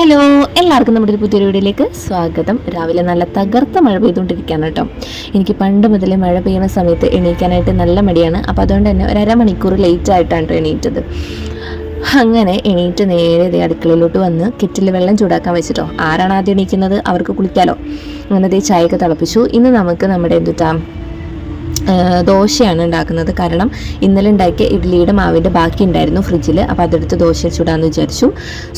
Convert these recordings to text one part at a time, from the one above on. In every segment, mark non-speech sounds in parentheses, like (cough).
Hello എല്ലാവർക്കും നമ്മുടെ ഒരു പുതിയൊരു വീഡിയോയിലേക്ക് സ്വാഗതം. രാവിലെ നല്ല തകർത്ത മഴ പെയ്തുകൊണ്ടിരിക്കുകയാണ് കേട്ടോ. എനിക്ക് പണ്ട് മുതലേ മഴ പെയ്യുന്ന സമയത്ത് എണീക്കാനായിട്ട് നല്ല മടിയാണ്. അപ്പോൾ അതുകൊണ്ട് തന്നെ ഒരു അരമണിക്കൂർ ലേറ്റ് ആയിട്ടാണ് എണീറ്റത്. അങ്ങനെ എണീറ്റ് നേരെ അടുക്കളയിലോട്ട് വന്ന് കെറ്റിൽ വെള്ളം ചൂടാക്കാൻ വെച്ചിട്ടോ. ആരാണ് ആദ്യം എണീക്കുന്നത്? അവർക്ക് കുളിക്കാലോ. അങ്ങനെ ദേ ചായയൊക്കെ തിളപ്പിച്ചു. ഇന്ന് നമുക്ക് നമ്മുടെ എന്തുട്ടാ ദോശയാണ് ഉണ്ടാക്കുന്നത്. കാരണം ഇന്നലെ ഉണ്ടാക്കിയ ഇഡ്ഡലിയുടെ മാവിന്റെ ബാക്കി ഉണ്ടായിരുന്നു ഫ്രിഡ്ജിൽ. അപ്പോൾ അതെടുത്ത് ദോശ ചൂടാന്ന് വിചാരിച്ചു.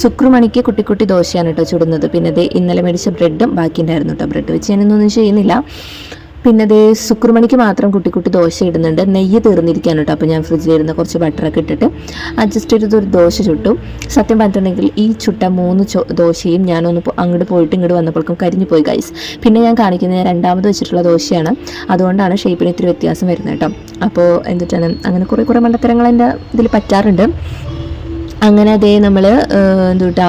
ശുക്രുമണിക്ക് കുട്ടിക്കുട്ടി കുട്ടി ദോശയാണ് കേട്ടോ ചുടുന്നത്. പിന്നെ ഇന്നലെ മേടിച്ച ബ്രെഡും ബാക്കി ഉണ്ടായിരുന്നു കേട്ടോ ബ്രെഡ് വെച്ച് ഞാനൊന്നും ചെയ്യുന്നില്ല. പിന്നെ ദേ ശുക്രമണിക്ക് മാത്രം കുട്ടി കുട്ടി ദോശ ഇടുന്നുണ്ട്. നെയ്യ് തീർന്നിരിക്കാൻ കേട്ടോ. അപ്പോൾ ഞാൻ ഫ്രിഡ്ജിലിരുന്ന കുറച്ച് ബട്ടറൊക്കെ ഇട്ടിട്ട് അഡ്ജസ്റ്റ് ചെയ്ത് ഒരു ദോശ ചുട്ടു. സത്യം പറഞ്ഞിട്ടുണ്ടെങ്കിൽ ഈ ചുട്ട മൂന്ന് ദോശയും ഞാനൊന്ന് അങ്ങോട്ട് പോയിട്ട് ഇങ്ങോട്ട് വന്നപ്പോഴേക്കും കരിഞ്ഞു പോയി ഗൈസ് പിന്നെ ഞാൻ കാണിക്കുന്നത് ഞാൻ രണ്ടാമത് വെച്ചിട്ടുള്ള ദോശയാണ്. അതുകൊണ്ടാണ് ഷേപ്പിന് ഇത്തിരി വ്യത്യാസം വരുന്നത് കേട്ടോ. അപ്പോൾ എന്നിട്ടാണ് അങ്ങനെ കുറേ കുറേ മണ്ടത്തരങ്ങൾ എന്റെ ഇതിൽ പറ്റാറുണ്ട്. അങ്ങനെ അതേ നമ്മൾ എന്തുട്ടാ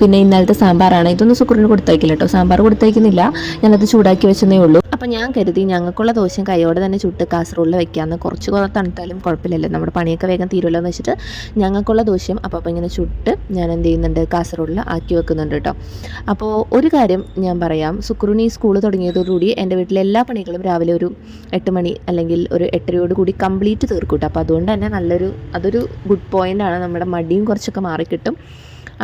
പിന്നെ ഇന്നലത്തെ സാമ്പാറാണ്. ഇതൊന്നും സുക്കുറിന് കൊടുത്തയക്കില്ല കേട്ടോ. സാമ്പാർ കൊടുത്തയക്കുന്നില്ല. ഞാനത് ചൂടാക്കി വെച്ചതേ ഉള്ളൂ. അപ്പം ഞാൻ കരുതി ഞങ്ങൾക്കുള്ള ദോശയും കൈയോടെ തന്നെ ചുട്ട് കാസറോളിൽ വെക്കാമെന്ന് കുറച്ച് കുറേ തണുത്താലും കുഴപ്പമില്ലല്ലോ. നമ്മുടെ പണിയൊക്കെ വേഗം തീരുമല്ലോ എന്ന് വെച്ചിട്ട് ഞങ്ങൾക്കുള്ള ദോശയും അപ്പോൾ അപ്പം ഇങ്ങനെ ചുട്ട് ഞാൻ എന്ത് ചെയ്യുന്നുണ്ട് കാസറോളിൽ ആക്കി വെക്കുന്നുണ്ട് കേട്ടോ അപ്പോൾ ഒരു കാര്യം ഞാൻ പറയാം. സുക്രുണി സ്കൂൾ തുടങ്ങിയതോടുകൂടി എന്റെ വീട്ടിലെ എല്ലാ പണികളും രാവിലെ ഒരു എട്ട് മണി അല്ലെങ്കിൽ ഒരു എട്ടരയോട് കൂടി കംപ്ലീറ്റ് തീർക്കും കേട്ടോ അപ്പോൾ അതുകൊണ്ട് തന്നെ നല്ലൊരു അതൊരു ഗുഡ് പോയിന്റാണ് നമ്മുടെ മടിയും കുറച്ചൊക്കെ മാറിക്കിട്ടും.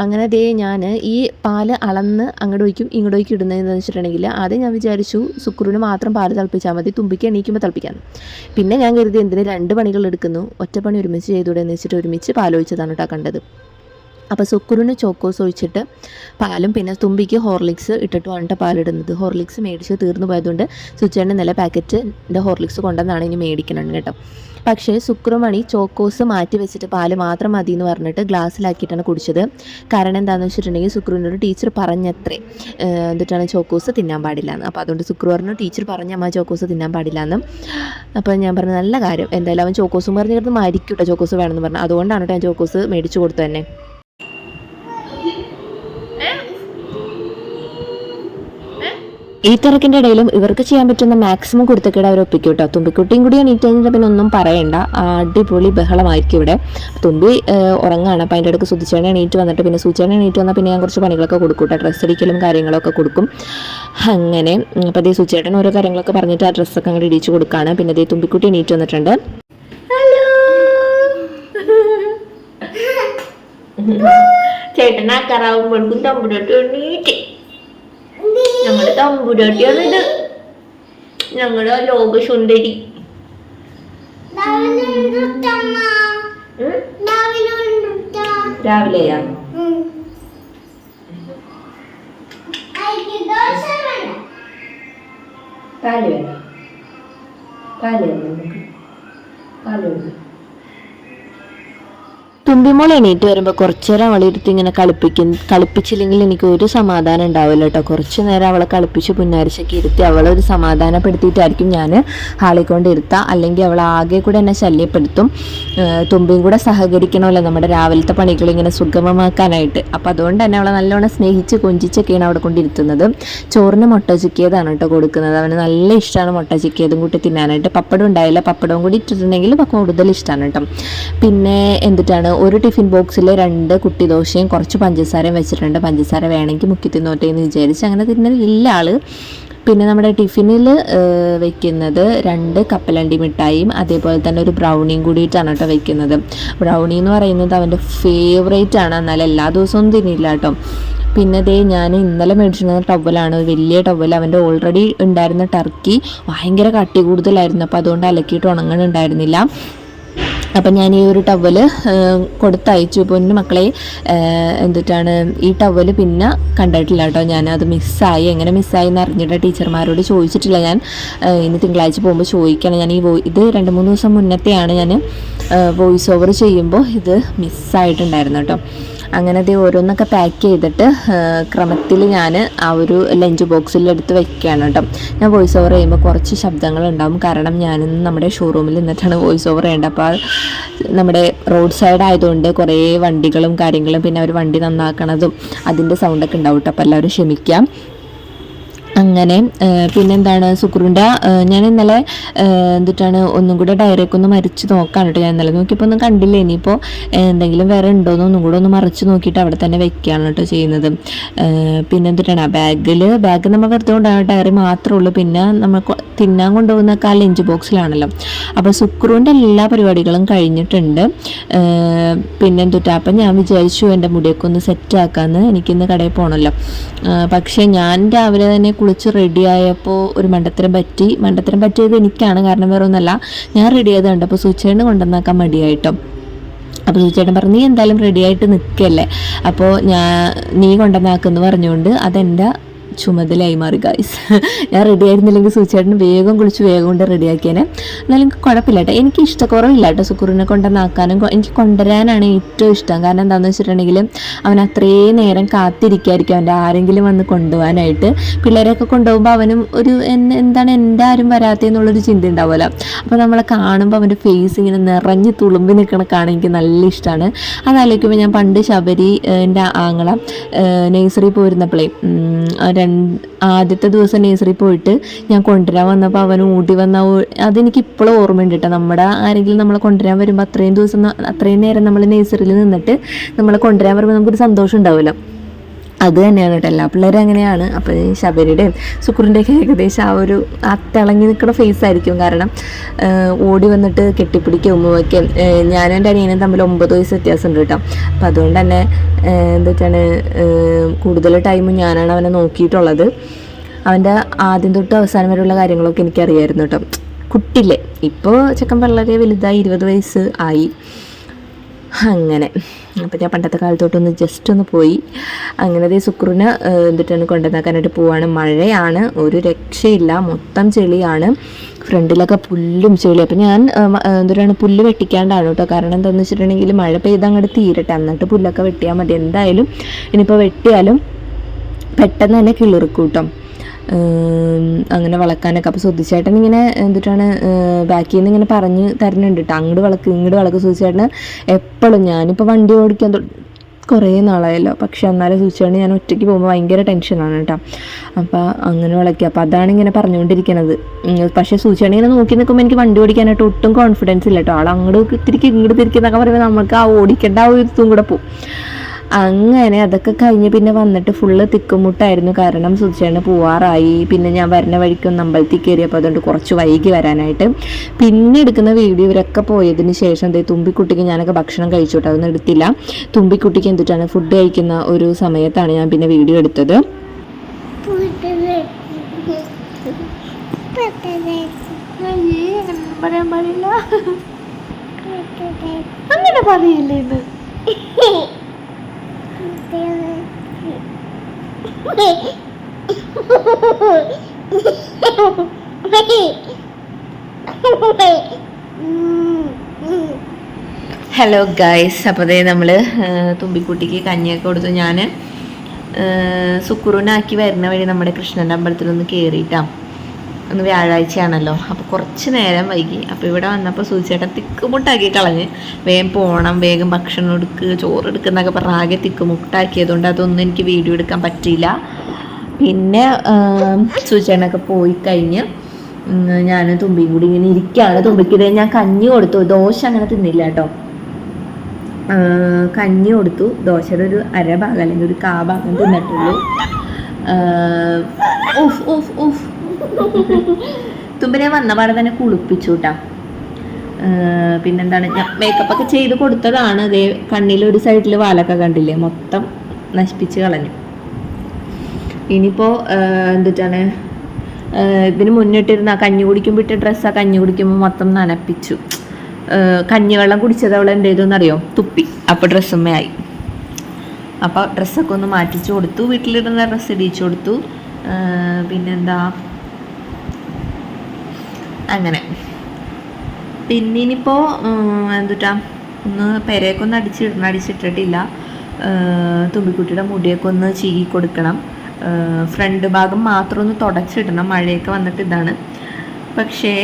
അങ്ങനെ ദേ ഞാൻ ഈ പാൽ അളന്ന് അങ്ങോട്ട് ഒഴിക്കും ഇങ്ങോട്ട് ഒഴിക്കും ഇടുന്നതെന്ന് വെച്ചിട്ടുണ്ടെങ്കിൽ ആദ്യം ഞാൻ വിചാരിച്ചു സുക്രുവിന് മാത്രം പാൽ തിളപ്പിച്ചാൽ മതി തുമ്പിക്ക് എണീക്കുമ്പോൾ തിളപ്പിക്കാം. പിന്നെ ഞാൻ കരുതി എന്തിന് രണ്ട് പണികൾ എടുക്കുന്നു ഒറ്റപ്പണി പണി ഒരുമിച്ച് ചെയ്തുകൂടെ എന്ന് വെച്ചിട്ട് ഒരുമിച്ച് പാലൊഴിച്ചതാണ് കേട്ടോ കണ്ടത്. അപ്പോൾ സുക്കുറിന് ചോക്കോസ് ഒഴിച്ചിട്ട് പാലും പിന്നെ തുമ്പിക്ക് ഹോർലിക്സ് ഇട്ടിട്ട് വേണ്ട പാലിടുന്നത്. ഹോർലിക്സ് മേടിച്ച് തീർന്നു പോയതുകൊണ്ട് സുച്ചേന്റെ നില പാക്കറ്റിന്റെ ഹോർലിക്സ് കൊണ്ടുവന്നാണ് ഇനി മേടിക്കണം കേട്ടോ. പക്ഷേ സുക്രമണി ചോക്കോസ് മാറ്റി വെച്ചിട്ട് പാൽ മാത്രം മതി എന്ന് പറഞ്ഞിട്ട് ഗ്ലാസ്സിലാക്കിയിട്ടാണ് കുടിച്ചത്. കാരണം എന്താണെന്ന് വെച്ചിട്ടുണ്ടെങ്കിൽ സുക്രുവിനോട് ടീച്ചർ പറഞ്ഞത്രേ എന്നിട്ടാണ് ചോക്കോസ് തിന്നാൻ പാടില്ല എന്ന് അപ്പോൾ അതുകൊണ്ട് സുക്രു പറഞ്ഞു ടീച്ചർ പറഞ്ഞ അമ്മ ചോക്കോസ് തിന്നാൻ പാടില്ല എന്ന് അപ്പോൾ ഞാൻ പറഞ്ഞു നല്ല കാര്യം. എന്തായാലും അവൻ ചോക്കോസും പറഞ്ഞ് കിടന്ന് മരിക്കും കേട്ടോ ചോക്കോസ് വേണമെന്ന് പറഞ്ഞു. അതുകൊണ്ടാണ് കേട്ടോ ഞാൻ ചോക്കോസ് മേടിച്ചു കൊടുത്തു തന്നെ ഈ തിരക്കിന്റെ ഇടയിലും ഇവർക്ക് ചെയ്യാൻ പറ്റുന്ന മാക്സിമം കൊടുത്തൊക്കെ അവർ ഒപ്പിക്കും കേട്ടോ തുമ്പിക്കുട്ടിയും കൂടി എണീറ്റ് കഴിഞ്ഞാൽ പിന്നെ ഒന്നും പറയണ്ട. അടിപൊളി ബഹളമായിരിക്കും ഇവിടെ. തുമ്പി ഉറങ്ങാണ്. അപ്പം അതിന്റെ ഇടയ്ക്ക് സുതിച്ചേണ എണീറ്റ് വന്നിട്ട് പിന്നെ സുചേണ എണീറ്റ് വന്നാൽ പിന്നെ ഞാൻ കുറച്ച് പണികളൊക്കെ കൊടുക്കും കേട്ടോ ഡ്രസ്സ് അടിക്കലും കാര്യങ്ങളൊക്കെ കൊടുക്കും. അങ്ങനെ അപ്പം അതേ സുചേട്ടൻ ഓരോ കാര്യങ്ങളൊക്കെ പറഞ്ഞിട്ട് ആ ഡ്രസ്സൊക്കെ അങ്ങോട്ട് ഇടിച്ചു കൊടുക്കുകയാണ് പിന്നെ അതേ തുമ്പിക്കുട്ടി എണീറ്റ് വന്നിട്ടുണ്ട്. (laughs) ചേട്ടനാക്കാറാവുമ്പോഴേക്കും തമ്പുരാട്ടി എണീറ്റ്. ഞങ്ങളുടെ തമ്പുരാട്ടിയാണ് ഇത്. ഞങ്ങളുടെ ലോകസുന്ദരി സുന്ദരി. രാവിലെയാ പാൽ പാൽ പാൽ തുമ്പിമോൾ എണീറ്റ് വരുമ്പോൾ കുറച്ച് നേരം അവളെ ഇരുത്തി ഇങ്ങനെ കളിപ്പിക്കും കളിപ്പിച്ചില്ലെങ്കിൽ എനിക്ക് ഒരു സമാധാനം ഉണ്ടാവില്ല കേട്ടോ കുറച്ച് നേരം അവളെ കളിപ്പിച്ച് പുന്നാരിച്ചൊക്കെ ഇരുത്തി അവളെ ഒരു സമാധാനപ്പെടുത്തിയിട്ടായിരിക്കും ഞാൻ ഹാളിൽ കൊണ്ട് അല്ലെങ്കിൽ അവൾ ആകെ കൂടെ എന്നെ ശല്യപ്പെടുത്തും. തുമ്പിയും കൂടെ സഹകരിക്കണമല്ലോ നമ്മുടെ രാവിലത്തെ പണികൾ ഇങ്ങനെ സുഗമമാക്കാനായിട്ട്. അപ്പോൾ അതുകൊണ്ട് തന്നെ അവളെ നല്ലോണം സ്നേഹിച്ച് കൊഞ്ചിച്ചൊക്കെയാണ് അവിടെ കൊണ്ടിരുത്തുന്നത് ചോറിന് മുട്ട ചിക്കിയതാണ് കേട്ടോ കൊടുക്കുന്നത്. അവന് നല്ല ഇഷ്ടമാണ് മുട്ട ചിക്കിയതും കൂട്ടി തിന്നാനായിട്ട്. പപ്പടം ഉണ്ടായില്ല. പപ്പടവും കൂടി ഇട്ടിട്ടുണ്ടെങ്കിൽ കൂടുതൽ ഇഷ്ടമാണ് കേട്ടോ പിന്നെ എന്തിട്ടാണ്? ഒരു ടിഫിൻ ബോക്സിൽ രണ്ട് കുട്ടി ദോശയും കുറച്ച് പഞ്ചസാരയും വെച്ചിട്ടുണ്ട്. പഞ്ചസാര വേണമെങ്കിൽ മുക്കി തിന്നോട്ടെ എന്ന് വിചാരിച്ച് അങ്ങനെ തിന്നലില്ല ആൾ. പിന്നെ നമ്മുടെ ടിഫിനിൽ വെക്കുന്നത് രണ്ട് കപ്പലണ്ടി മിഠായിയും അതേപോലെ തന്നെ ഒരു ബ്രൗണിയും കൂടിയിട്ടാണ് കേട്ടോ വെക്കുന്നത്. ബ്രൗണി എന്ന് പറയുന്നത് അവന്റെ ഫേവറേറ്റ് ആണ്. എന്നാൽ എല്ലാ ദിവസവും തിന്നില്ല കേട്ടോ. പിന്നെ ദേ ഞാൻ ഇന്നലെ മേടിച്ചിരുന്ന ടവലാണ് വലിയ ടവൽ അവന്റെ ഓൾറെഡി ഉണ്ടായിരുന്ന ടർക്കി ഭയങ്കര കട്ടി കൂടുതലായിരുന്നു. അപ്പോൾ അതുകൊണ്ട് അലക്കിയിട്ട് ഉണങ്ങണുണ്ടായിരുന്നില്ല. അപ്പം ഞാൻ ഈ ഒരു ടവൽ കൊടുത്തയച്ചു. പൊന്നു മക്കളെ എന്തിട്ടാണ് ഈ ടവൽ പിന്നെ കണ്ടിട്ടില്ല കേട്ടോ ഞാൻ. അത് മിസ്സായി എങ്ങനെ മിസ്സായി എന്ന് അറിഞ്ഞിട്ട് ടീച്ചർമാരോട് ചോദിച്ചിട്ടില്ല ഞാൻ. ഇനി തിങ്കളാഴ്ച പോകുമ്പോൾ ചോദിക്കണം. ഞാൻ ഈ ഇത് രണ്ട് മൂന്ന് ദിവസം മുന്നത്തെയാണ് ഞാൻ വോയിസ് ഓവർ ചെയ്യുമ്പോൾ ഇത് മിസ്സായിട്ടുണ്ടായിരുന്നു കേട്ടോ. അങ്ങനെ അത് ഓരോന്നൊക്കെ പാക്ക് ചെയ്തിട്ട് ക്രമത്തിൽ ഞാൻ ആ ഒരു ലഞ്ച് ബോക്സിൽ എടുത്ത് വെക്കുകയാണ് കേട്ടോ. ഞാൻ വോയിസ് ഓവർ ചെയ്യുമ്പോൾ കുറച്ച് ശബ്ദങ്ങൾ ഉണ്ടാവും കാരണം ഞാനിന്ന് നമ്മുടെ ഷോറൂമിൽ നിന്നിട്ടാണ് വോയിസ് ഓവർ ചെയ്യേണ്ടത്. അപ്പോൾ നമ്മുടെ റോഡ് സൈഡ് ആയതുകൊണ്ട് കുറേ വണ്ടികളും കാര്യങ്ങളും പിന്നെ അവർ വണ്ടി നന്നാക്കണതും അതിന്റെ സൗണ്ടൊക്കെ ഉണ്ടാവും കേട്ടോ. അപ്പോൾ എല്ലാവരും ക്ഷമിക്കാം. അങ്ങനെ പിന്നെന്താണ് സുക്രുന്റെ ഞാൻ ഇന്നലെ എന്തിട്ടാണ് ഒന്നും കൂടെ ഡയറിയൊക്കെ ഒന്ന് മരിച്ച് നോക്കാണ് കേട്ടോ ഞാൻ ഇന്നലെ നോക്കിയപ്പോൾ ഒന്നും കണ്ടില്ല. ഇനിയിപ്പോൾ എന്തെങ്കിലും വേറെ ഉണ്ടോയെന്ന് ഒന്നും കൂടെ ഒന്ന് മറിച്ച് നോക്കിയിട്ട് അവിടെ തന്നെ വെക്കുകയാണ് കേട്ടോ ചെയ്യുന്നത്. പിന്നെ എന്തിട്ടാണ് ആ ബാഗിൽ ബാഗ് നമ്മൾ വെറുതെ കൊണ്ടാണ് ഡയറി മാത്രമേ ഉള്ളൂ. പിന്നെ നമ്മൾ തിന്നാൻ കൊണ്ടുപോകുന്ന കാൽ ലഞ്ച് ബോക്സിലാണല്ലോ. അപ്പോൾ സുക്രുവിന്റെ എല്ലാ പരിപാടികളും കഴിഞ്ഞിട്ടുണ്ട്. പിന്നെ അപ്പം ഞാൻ വിചാരിച്ചു എന്റെ മുടിയൊക്കെ ഒന്ന് സെറ്റ് ആക്കാമെന്ന് എനിക്കിന്ന് കടയിൽ പോകണമല്ലോ. പക്ഷേ ഞാൻ രാവിലെ തന്നെ കുളിച്ച് റെഡിയായപ്പോൾ ഒരു മണ്ടത്തരം പറ്റി. മണ്ടത്തരം പറ്റിയത് എനിക്കാണ്. കാരണം വേറെ ഒന്നല്ല ഞാൻ റെഡി ആയത് കണ്ടപ്പോൾ സുച്ചേണ് കൊണ്ടുവന്നാക്കാൻ മടിയായിട്ടോ. അപ്പോൾ ചേട്ടൻ പറഞ്ഞു നീ എന്തായാലും റെഡി ആയിട്ട് നിൽക്കല്ലേ അപ്പോൾ ഞാൻ നീ കൊണ്ടുവന്നാക്കെന്ന് പറഞ്ഞുകൊണ്ട് അതെന്റെ ചുമതലയായി മാറി ഗായ്സ് ഞാൻ റെഡി ആയിരുന്നില്ലെങ്കിൽ സൂചേട്ടന് വേഗം കുളിച്ച് വേഗം കൊണ്ട് റെഡിയാക്കിയേനെ എന്നാലും കുഴപ്പമില്ല കേട്ടോ എനിക്ക് ഇഷ്ടക്കുറവില്ല കേട്ടോ സുക്കുറിനെ കൊണ്ടുവന്നാക്കാനും. എനിക്ക് കൊണ്ടുവരാനാണ് ഏറ്റവും ഇഷ്ടം. കാരണം എന്താണെന്ന് വെച്ചിട്ടുണ്ടെങ്കിൽ അവൻ അത്രയും നേരം കാത്തിരിക്കായിരിക്കും അവന്റെ ആരെങ്കിലും വന്ന് കൊണ്ടുപോകാനായിട്ട്. പിള്ളേരെയൊക്കെ കൊണ്ടുപോകുമ്പോൾ അവനും ഒരു എന്താണ് എന്റെ ആരും വരാത്തതെന്നുള്ളൊരു ചിന്ത ഉണ്ടാവുമല്ലോ. അപ്പോൾ നമ്മളെ കാണുമ്പോൾ അവന്റെ ഫേസ് ഇങ്ങനെ നിറഞ്ഞ് തുളുമ്പി നിൽക്കണ കാണാൻ എനിക്ക് നല്ല ഇഷ്ടമാണ്. അതാലോചിക്കുമ്പോൾ ഞാൻ പണ്ട് ശബരി എന്റെ ആങ്ങള നേഴ്സറി പോയിരുന്നപ്പോഴേ രണ്ട് ആദ്യത്തെ ദിവസം നേഴ്സറി പോയിട്ട് ഞാൻ കൊണ്ടുവരാൻ വന്നപ്പോൾ അവൻ ഓടി വന്ന അതെനിക്ക് ഇപ്പോഴും ഓർമ്മയുണ്ട് കേട്ടോ നമ്മുടെ ആരെങ്കിലും നമ്മളെ കൊണ്ടുവരാൻ വരുമ്പോൾ അത്രയും ദിവസം അത്രയും നേരം നമ്മൾ നേഴ്സറിയിൽ നിന്നിട്ട് നമ്മളെ കൊണ്ടുവരാൻ വരുമ്പോൾ നമുക്കൊരു സന്തോഷം ഉണ്ടാവുമല്ലോ. അത് തന്നെയാണ് കേട്ടോ. എല്ലാ പിള്ളേരും അങ്ങനെയാണ്. അപ്പോൾ ശബരിയുടെയും സുക്കുറിന്റെയൊക്കെ ഏകദേശം ആ ഒരു ആ തിളങ്ങി നിൽക്കുന്ന ഫേസ് ആയിരിക്കും. കാരണം ഓടി വന്നിട്ട് കെട്ടിപ്പിടിക്കുക ഉമ്മ വയ്ക്കും ഞാനും എന്റെ അനിയനും തമ്മിൽ ഒമ്പത് വയസ്സ് വ്യത്യാസമുണ്ട് കേട്ടോ. അപ്പം അതുകൊണ്ട് തന്നെ എന്തൊക്കെയാണ് കൂടുതൽ ടൈമും ഞാനാണ് അവനെ നോക്കിയിട്ടുള്ളത്. അവന്റെ ആദ്യം തൊട്ട് അവസാനം വരെയുള്ള കാര്യങ്ങളൊക്കെ എനിക്കറിയായിരുന്നു കേട്ടോ. കുട്ടില്ലേ ഇപ്പോൾ ചെക്കൻ വളരെ വലുതായി ഇരുപത് വയസ്സ് ആയി. അങ്ങനെ. അപ്പം ഞാൻ പണ്ടത്തെ കാലത്തോട്ടൊന്ന് ജസ്റ്റ് ഒന്ന് പോയി. അങ്ങനെ അതേ സുക്രൂന് എന്നിട്ടാണ് കൊണ്ടുവന്നാക്കാനായിട്ട് പോവാണ്. മഴയാണ് ഒരു രക്ഷയില്ല മൊത്തം ചെളിയാണ്. ഫ്രണ്ടിലൊക്കെ പുല്ലും ചെളി അപ്പം ഞാൻ എന്തൊരാണ് പുല്ല് വെട്ടിക്കാണ്ടാണ് കേട്ടോ. കാരണം എന്താണെന്ന് വെച്ചിട്ടുണ്ടെങ്കിൽ മഴ പെയ്ത് അങ്ങോട്ട് തീരട്ടെ. എന്നിട്ട് പുല്ലൊക്കെ വെട്ടിയാൽ മതി. എന്തായാലും ഇനിയിപ്പോൾ വെട്ടിയാലും പെട്ടെന്ന് തന്നെ കിളിർക്കും കേട്ടോ. ഉം, അങ്ങനെ വളക്കാനൊക്കെ. അപ്പോൾ സുധിച്ചേട്ടൻ ഇങ്ങനെ എന്തിട്ടാണ് ബാക്കിൽ നിന്ന് ഇങ്ങനെ പറഞ്ഞ് തരുന്നുണ്ട് കേട്ടോ അങ്ങോട്ട് വളക്ക് ഇങ്ങോട്ട് വളക്ക്. സുധിച്ചേട്ടന് എപ്പോഴും ഞാനിപ്പോൾ വണ്ടി ഓടിക്കാൻ കുറേ നാളായല്ലോ. പക്ഷെ എന്നാലും സൂചിച്ചാണ് ഞാൻ ഒറ്റയ്ക്ക് പോകുമ്പോൾ ഭയങ്കര ടെൻഷനാണ് കേട്ടോ അപ്പോൾ അങ്ങനെ വിളക്കി. അപ്പോൾ അതാണ് ഇങ്ങനെ പറഞ്ഞുകൊണ്ടിരിക്കുന്നത് പക്ഷെ സൂചിച്ചാണ് ഇങ്ങനെ നോക്കി നിൽക്കുമ്പോൾ എനിക്ക് വണ്ടി ഓടിക്കാനായിട്ട് ഒട്ടും കോൺഫിഡൻസ് ഇല്ല കേട്ടോ ആൾ അങ്ങോട്ട് തിരിക്കും ഇങ്ങോട്ട് തിരിക്കുന്നൊക്കെ പറയുമ്പോൾ നമുക്ക് ആ ഓടിക്കേണ്ട ആ ഒരു ഇതും കൂടെ പോകും അങ്ങനെ അതൊക്കെ കഴിഞ്ഞ് പിന്നെ വന്നിട്ട് ഫുള്ള് തിക്കുമുട്ടായിരുന്നു. കാരണം സുധിച്ചേട്ടന് പോവാറായി. പിന്നെ ഞാൻ വരുന്ന വഴിക്കൊന്ന് അമ്പലത്തിൽ കയറിയപ്പോൾ അതുകൊണ്ട് കുറച്ച് വൈകി വരാനായിട്ട്. പിന്നെ എടുക്കുന്ന വീഡിയോ ഇവരൊക്കെ പോയതിന് ശേഷം ദേ തുമ്പിക്കുട്ടിക്ക് ഞാനൊക്കെ ഭക്ഷണം കഴിച്ചോട്ടെ കേട്ടോ. അതൊന്നും എടുത്തില്ല. തുമ്പിക്കുട്ടിക്ക് എന്തിട്ടാണ് ഫുഡ് കഴിക്കുന്ന ഒരു സമയത്താണ് ഞാൻ പിന്നെ വീഡിയോ എടുത്തത്. അങ്ങനെ പറയില്ലേ (laughs) ഹലോ ഗൈസ് അപ്പോൾ ദേ നമ്മൾ തുമ്പിക്കുട്ടിക്ക് കഞ്ഞിയൊക്കെ കൊടുത്തു. ഞാൻ സുക്കുറുനാക്കി വരുന്ന വഴി നമ്മുടെ കൃഷ്ണന്റെ അമ്പലത്തിലൊന്ന് കയറിയിട്ടാ ഒന്ന് വ്യാഴാഴ്ചയാണല്ലോ. അപ്പോൾ കുറച്ച് നേരം വൈകി. അപ്പോൾ ഇവിടെ വന്നപ്പോൾ സൂചിച്ചേട്ടൻ തിക്കുമുട്ടാക്കി കളഞ്ഞ് വേഗം പോകണം വേഗം ഭക്ഷണം എടുക്കുക ചോറ് എടുക്കുന്നൊക്കെ പറഞ്ഞ് ആകെ തിക്കുമുട്ടാക്കിയതുകൊണ്ട് അതൊന്നും എനിക്ക് വീഡിയോ എടുക്കാൻ പറ്റിയില്ല. പിന്നെ സൂചിച്ചേട്ടനൊക്കെ പോയി കഴിഞ്ഞ് ഞാൻ തുമ്പി കൂടി ഇങ്ങനെ ഇരിക്കുകയാണ് തുമ്പിക്ക് ഇതേ ഞാൻ കഞ്ഞി കൊടുത്തു. ദോശ അങ്ങനെ തിന്നില്ല കേട്ടോ. കഞ്ഞി കൊടുത്തു. ദോശയുടെ ഒരു അര ഭാഗം അല്ലെങ്കിൽ ഒരു കാ ഭാഗം തിന്നിട്ടുള്ളൂ ഓഫ് ഓഫ് ഉഫ്. തുമ്പിനെ വന്ന പാടെ തന്നെ കുളിപ്പിച്ചു കേട്ടാ പിന്നെന്താണ് ഞാൻ മേക്കപ്പ് ഒക്കെ ചെയ്ത് കൊടുത്തതാണ്. അതേ കണ്ണിൽ ഒരു സൈഡിൽ വാലൊക്കെ കണ്ടില്ലേ? മൊത്തം നശിപ്പിച്ച് കളഞ്ഞു. ഇനിയിപ്പോൾ എന്തിട്ടാണ് ഇതിന് മുന്നിട്ടിരുന്ന കഞ്ഞി കുടിക്കുമ്പോൾ ഇട്ട ഡ്രസ്സ് ആ കഞ്ഞി കുടിക്കുമ്പോൾ മൊത്തം നനപ്പിച്ചു. കഞ്ഞിവെള്ളം കുടിച്ചത് അവൾ എന്ത് ചെയ്തു എന്നറിയോ? തുപ്പി. അപ്പോൾ ഡ്രസ്സുമ്മേ ആയി. ഡ്രസ്സൊക്കെ ഒന്ന് മാറ്റിച്ചു കൊടുത്തു. വീട്ടിലിരുന്ന ഡ്രസ്സ് ഇടിച്ചു കൊടുത്തു. പിന്നെന്താ അങ്ങനെ. പിന്നെ ഇനിയിപ്പോൾ എന്തുട്ടാ ഒന്ന് പെരയൊക്കെ ഒന്ന് അടിച്ചിടണം അടിച്ചിട്ടിട്ടില്ല തുമ്പിക്കുട്ടിയുടെ മുടിയൊക്കെ ഒന്ന് ചീകി കൊടുക്കണം. ഫ്രണ്ട് ഭാഗം മാത്രം ഒന്ന് തുടച്ചിടണം. മഴയൊക്കെ വന്നിട്ട് ഇതാണ്. പക്ഷേ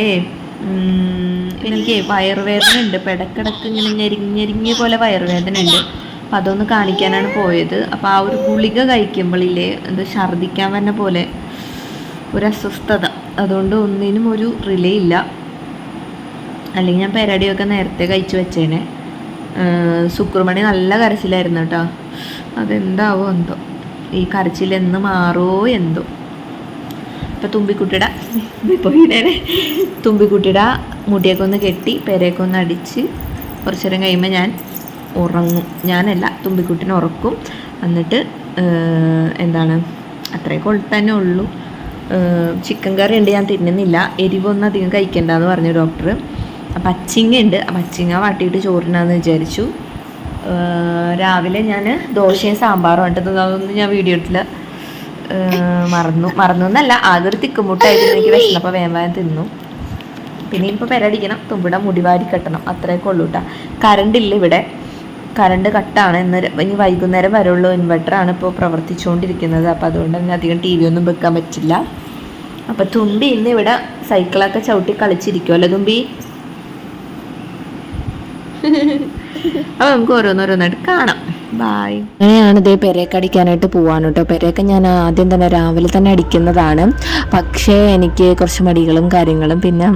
എനിക്ക് വയറുവേദന ഉണ്ട്. ഇപ്പം ഇടക്കിടക്ക് ഇങ്ങനെ ഞെരിഞ്ഞെരിഞ്ഞ പോലെ വയറുവേദന ഉണ്ട്. അപ്പം അതൊന്ന് കാണിക്കാനാണ് പോയത്. അപ്പോൾ ആ ഒരു ഗുളിക കഴിക്കുമ്പോഴില്ലേ എന്ത് ഛർദ്ദിക്കാൻ വരുന്ന പോലെ ഒരു അസ്വസ്ഥത. അതുകൊണ്ട് ഒന്നിനും ഒരു റിലേ ഇല്ല. അല്ലെങ്കിൽ ഞാൻ പെരടിയൊക്കെ നേരത്തെ കഴിച്ചു വെച്ചേനെ. ശുക്രമണി നല്ല കരച്ചിലായിരുന്നു കേട്ടോ. അതെന്താവോ എന്തോ. ഈ കരച്ചിൽ എന്ന് മാറോ എന്തോ. ഇപ്പം തുമ്പിക്കുട്ടിയുടെ പോയിടേനെ തുമ്പിക്കുട്ടിയുടെ മുടിയൊക്കെ ഒന്ന് കെട്ടി പെരയൊക്കെ ഒന്ന് അടിച്ച് കുറച്ച് നേരം കഴിയുമ്പോൾ ഞാൻ ഉറങ്ങും. ഞാനല്ല തുമ്പിക്കുട്ടിനെ ഉറക്കും. എന്നിട്ട് എന്താണ് അത്രയൊക്കെ തന്നെ ഉള്ളൂ. ചിക്കൻ കറി ഉണ്ട് ഞാൻ തിന്നുന്നില്ല. എരിവൊന്നും അധികം കഴിക്കണ്ടെന്ന് പറഞ്ഞു ഡോക്ടർ അപ്പം അച്ചിങ്ങ ഉണ്ട് അപ്പം അച്ചിങ്ങ വാട്ടിയിട്ട് ചോറിനാന്ന് വിചാരിച്ചു. രാവിലെ ഞാൻ ദോശയും സാമ്പാറും ആയിട്ട് അതൊന്നും ഞാൻ വീഡിയോ ഇട്ടില്ല മറന്നു. മറന്നു എന്നല്ല. ആകൊരു തിക്കുമുട്ടായിട്ട് എനിക്ക് വിശന്നപ്പോൾ വേഗം തിന്നു. പിന്നെ ഇപ്പോൾ പെരടിക്കണം തുമ്പിടാൻ മുടി വാരി കെട്ടണം. അത്രയൊക്കെ ഉള്ളൂ കേട്ടോ ഇല്ല ഇവിടെ. കറണ്ട് കട്ടാണ്. ഇന്ന് ഇനി വൈകുന്നേരം വരെയുള്ള ഇൻവെർട്ടറാണ് ഇപ്പോൾ പ്രവർത്തിച്ചുകൊണ്ടിരിക്കുന്നത്. അപ്പോൾ അതുകൊണ്ട് തന്നെ അധികം ടി വി ഒന്നും വെക്കാൻ പറ്റില്ല. അപ്പോൾ തുമ്പി ഇന്ന് ഇവിടെ സൈക്കിളൊക്കെ ചവിട്ടി കളിച്ചിരിക്കുമല്ലോ തുമ്പി? (laughs) അപ്പോൾ നമുക്ക് ഓരോന്നോരോന്നായിട്ട് കാണാം. ബായ് അങ്ങനെയാണ് ഇതേ പെരയൊക്കെ അടിക്കാനായിട്ട് പോവാണ് കേട്ടോ പെരയൊക്കെ ഞാൻ ആദ്യം തന്നെ രാവിലെ തന്നെ അടിക്കുന്നതാണ്. പക്ഷേ എനിക്ക് കുറച്ച് മടികളും കാര്യങ്ങളും പിന്നെ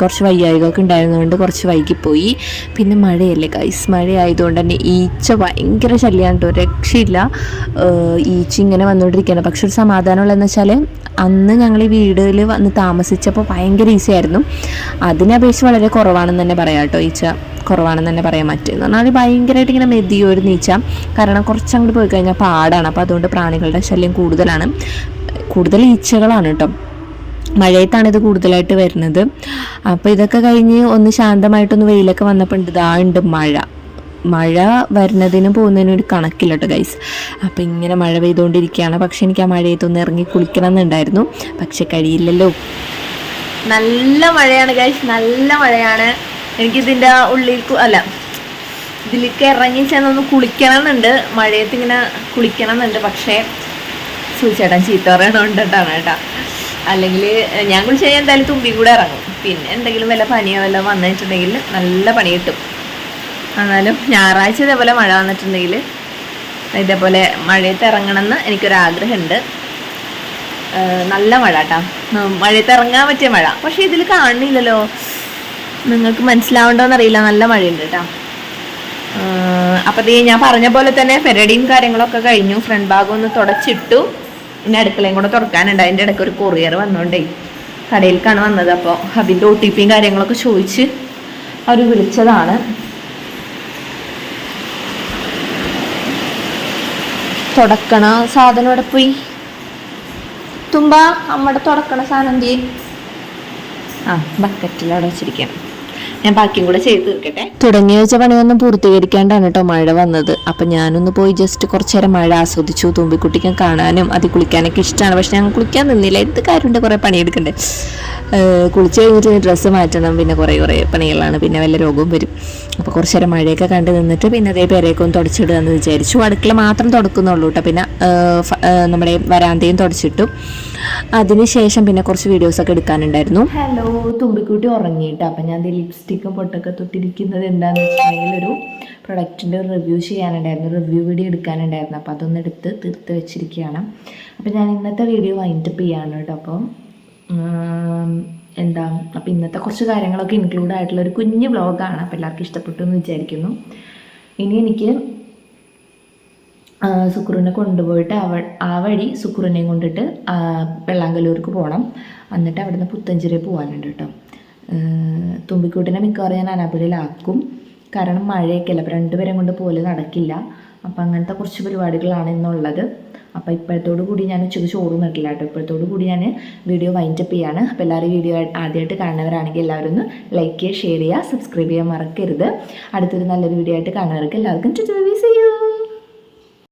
കുറച്ച് വയ്യായികമൊക്കെ ഉണ്ടായിരുന്നതുകൊണ്ട് കുറച്ച് വൈകിപ്പോയി. പിന്നെ മഴയല്ലേ കൈസ് മഴയായതുകൊണ്ട് തന്നെ ഈച്ച ഭയങ്കര ശല്യമാണ് കേട്ടോ രക്ഷയില്ല. ഈച്ച ഇങ്ങനെ വന്നുകൊണ്ടിരിക്കുകയാണ് പക്ഷെ ഒരു സമാധാനമുള്ളതെന്ന് വെച്ചാൽ അന്ന് ഞങ്ങൾ ഈ വീടിൽ വന്ന് താമസിച്ചപ്പോൾ ഭയങ്കര ഈസി ആയിരുന്നു. അതിനെ അപേക്ഷിച്ച് വളരെ കുറവാണെന്ന് തന്നെ പറയാം കേട്ടോ ഈച്ച. കുറവാണെന്ന് തന്നെ പറയാൻ പറ്റും എന്ന് പറഞ്ഞാൽ ഭയങ്കരമായിട്ട് ഇങ്ങനെ മെതിയോ ഒരു നീച്ച. കാരണം കുറച്ചങ്ങോട്ട് പോയി കഴിഞ്ഞാൽ പാടാണ്. അപ്പോൾ അതുകൊണ്ട് പ്രാണികളുടെ ശല്യം കൂടുതലാണ്. കൂടുതൽ ഈച്ചകളാണ് കേട്ടോ മഴയത്താണ് ഇത് കൂടുതലായിട്ട് വരുന്നത്. അപ്പോൾ ഇതൊക്കെ കഴിഞ്ഞ് ഒന്ന് ശാന്തമായിട്ടൊന്ന് വെയിലൊക്കെ വന്നപ്പോൾ ഉണ്ട് ഇതാ ഉണ്ട് മഴ. മഴ വരുന്നതിനും പോകുന്നതിനും ഒരു കണക്കില്ല കേട്ടോ ഗൈസ് അപ്പോൾ ഇങ്ങനെ മഴ പെയ്തുകൊണ്ടിരിക്കുകയാണ് പക്ഷേ എനിക്ക് ആ മഴയത്തൊന്ന് ഇറങ്ങി കുളിക്കണം എന്നുണ്ടായിരുന്നു പക്ഷെ കഴിയില്ലല്ലോ. നല്ല മഴയാണ് ഗൈസ് നല്ല മഴയാണ്. എനിക്കിതിന്റെ ഉള്ളിൽ അല്ല ഇതിലേക്ക് ഇറങ്ങി ചെന്നൊന്ന് കുളിക്കണം എന്നുണ്ട് മഴയത്ത് ഇങ്ങനെ കുളിക്കണം എന്നുണ്ട് പക്ഷേ സൂചേട്ടൻ ചീത്ത പറയണോണ്ടിട്ടാണ് കേട്ടോ. അല്ലെങ്കിൽ ഞാൻ കുളിച്ച് കഴിഞ്ഞാൽ എന്തായാലും തുമ്പി കൂടെ ഇറങ്ങും. പിന്നെ എന്തെങ്കിലും വല്ല പനിയോ വല്ല വന്നിട്ടുണ്ടെങ്കിൽ നല്ല പണി കിട്ടും. എന്നാലും ഞായറാഴ്ച ഇതേപോലെ മഴ വന്നിട്ടുണ്ടെങ്കിൽ ഇതേപോലെ മഴയത്ത് ഇറങ്ങണമെന്ന് എനിക്കൊരാഗ്രഹമുണ്ട്. നല്ല മഴ കേട്ടോ. മഴയത്ത് ഇറങ്ങാൻ പറ്റിയ മഴ. പക്ഷെ ഇതിൽ കാണുന്നില്ലല്ലോ നിങ്ങൾക്ക് മനസ്സിലാവണ്ടോന്നറിയില്ല. നല്ല മഴയുണ്ട് കേട്ടോ. അപ്പൊ ഇത് ഞാൻ പറഞ്ഞ പോലെ തന്നെ ഫെരഡിയും കാര്യങ്ങളൊക്കെ കഴിഞ്ഞു. ഫ്രണ്ട് ഭാഗം ഒന്ന് തുടച്ചിട്ടു. ഇനി അടുക്കളയും കൂടെ തുറക്കാനുണ്ട്. അതിന്റെ ഇടയ്ക്ക് ഒരു കൊറിയർ വന്നോണ്ടേ. കടയിലേക്കാണ് വന്നത്. അപ്പോൾ അതിന്റെ ഒ ടി പിയും കാര്യങ്ങളൊക്കെ ചോദിച്ച് അവർ വിളിച്ചതാണ്. തുടക്കണ സാധനം ഇവിടെ പോയി? തുമ്പ അമ്മയുടെ തുടക്കണ സാധനം എന്തി? ആ ബക്കറ്റിൽ അവിടെ വെച്ചിരിക്കാം ഞാൻ ബാക്കിയും കൂടെ ചെയ്ത് തീർക്കട്ടെ. തുടങ്ങി വെച്ച പണിയൊന്നും പൂർത്തീകരിക്കാണ്ടാണ് കേട്ടോ മഴ വന്നത്. അപ്പം ഞാനൊന്ന് പോയി ജസ്റ്റ് കുറച്ചേരം മഴ ആസ്വദിച്ചു തുമ്പിക്കുട്ടിക്ക് കാണാനും അത് കുളിക്കാനൊക്കെ ഇഷ്ടമാണ് പക്ഷെ ഞാൻ കുളിക്കാൻ നിന്നില്ല. എന്ത് കാര്യമുണ്ട് കുറേ പണിയെടുക്കണ്ടേ. കുളിച്ചു കഴിഞ്ഞിട്ട് ഡ്രസ്സ് മാറ്റണം. പിന്നെ കുറേ കുറേ പണികളാണ്. പിന്നെ വല്ല രോഗവും വരും. അപ്പോൾ കുറച്ച് നേരം മഴയൊക്കെ കണ്ട് നിന്നിട്ട് പിന്നെ അതേ പേരെയൊക്കെ ഒന്ന് തുടച്ചിടുക എന്ന് വിചാരിച്ചു. അടുക്കള മാത്രം തുടക്കുന്നുള്ളൂ കേട്ടോ പിന്നെ നമ്മുടെ വരാന്തയും തുടച്ചിട്ടു. അതിനുശേഷം പിന്നെ കുറച്ച് വീഡിയോസ് വീഡിയോസൊക്കെ എടുക്കാനുണ്ടായിരുന്നു. ഹലോ തുമ്പിക്കുട്ടി ഉറങ്ങിയിട്ട്. അപ്പം ഞാൻ ലിപ്സ്റ്റിക്കും പൊട്ടൊക്കെ തൊട്ടിരിക്കുന്നത് എന്താണെന്ന് വെച്ചിട്ടുണ്ടെങ്കിൽ ഒരു പ്രൊഡക്റ്റിന്റെ റിവ്യൂ ചെയ്യാനുണ്ടായിരുന്നു. റിവ്യൂ വീഡിയോ എടുക്കാനുണ്ടായിരുന്നു. അപ്പോൾ അതൊന്ന് എടുത്ത് തീർത്ത് വെച്ചിരിക്കുകയാണ്. അപ്പോൾ ഞാൻ ഇന്നത്തെ വീഡിയോ വൈൻഡപ്പ് ചെയ്യാണ് കേട്ടോ. അപ്പം എന്താ അപ്പോൾ ഇന്നത്തെ കുറച്ച് കാര്യങ്ങളൊക്കെ ഇൻക്ലൂഡ് ആയിട്ടുള്ള ഒരു കുഞ്ഞു വ്ളോഗാണ് അപ്പോൾ എല്ലാവർക്കും ഇഷ്ടപ്പെട്ടു എന്ന് വിചാരിക്കുന്നു. ഇനി എനിക്ക് സുക്രുവിനെ കൊണ്ടുപോയിട്ട് അവ ആ വഴി സുക്രുവിനെയും കൊണ്ടിട്ട് വെള്ളാങ്കല്ലൂർക്ക് പോകണം എന്നിട്ട് അവിടുന്ന് പുത്തഞ്ചിരി പോകാനുണ്ട് കേട്ടോ. തുമ്പിക്കൂട്ടിനെ മിക്കവാറും ഞാൻ അനാപ്പുഴയിലാക്കും കാരണം മഴയൊക്കെ അല്ല അപ്പോൾ രണ്ടുപേരും കൊണ്ട് പോലെ നടക്കില്ല. അപ്പം അങ്ങനത്തെ കുറച്ച് പരിപാടികളാണ് ഇന്നുള്ളത്. അപ്പോൾ ഇപ്പോഴത്തോടു കൂടി ഞാൻ ഉച്ചയ്ക്ക് ചോറ് നിട്ടില്ല കേട്ടോ. ഇപ്പോഴത്തോടു കൂടി ഞാൻ വീഡിയോ വൈൻഡപ്പ് ചെയ്യാണ്. അപ്പോൾ എല്ലാവരും വീഡിയോ ആദ്യമായിട്ട് കാണുന്നവരാണെങ്കിൽ എല്ലാവരും ഒന്ന് ലൈക്ക് ചെയ്യുക ഷെയർ ചെയ്യുക സബ്സ്ക്രൈബ് ചെയ്യാൻ മറക്കരുത്. അടുത്തൊരു നല്ലൊരു വീഡിയോ ആയിട്ട് കാണുന്നവർക്ക് എല്ലാവർക്കും സി യു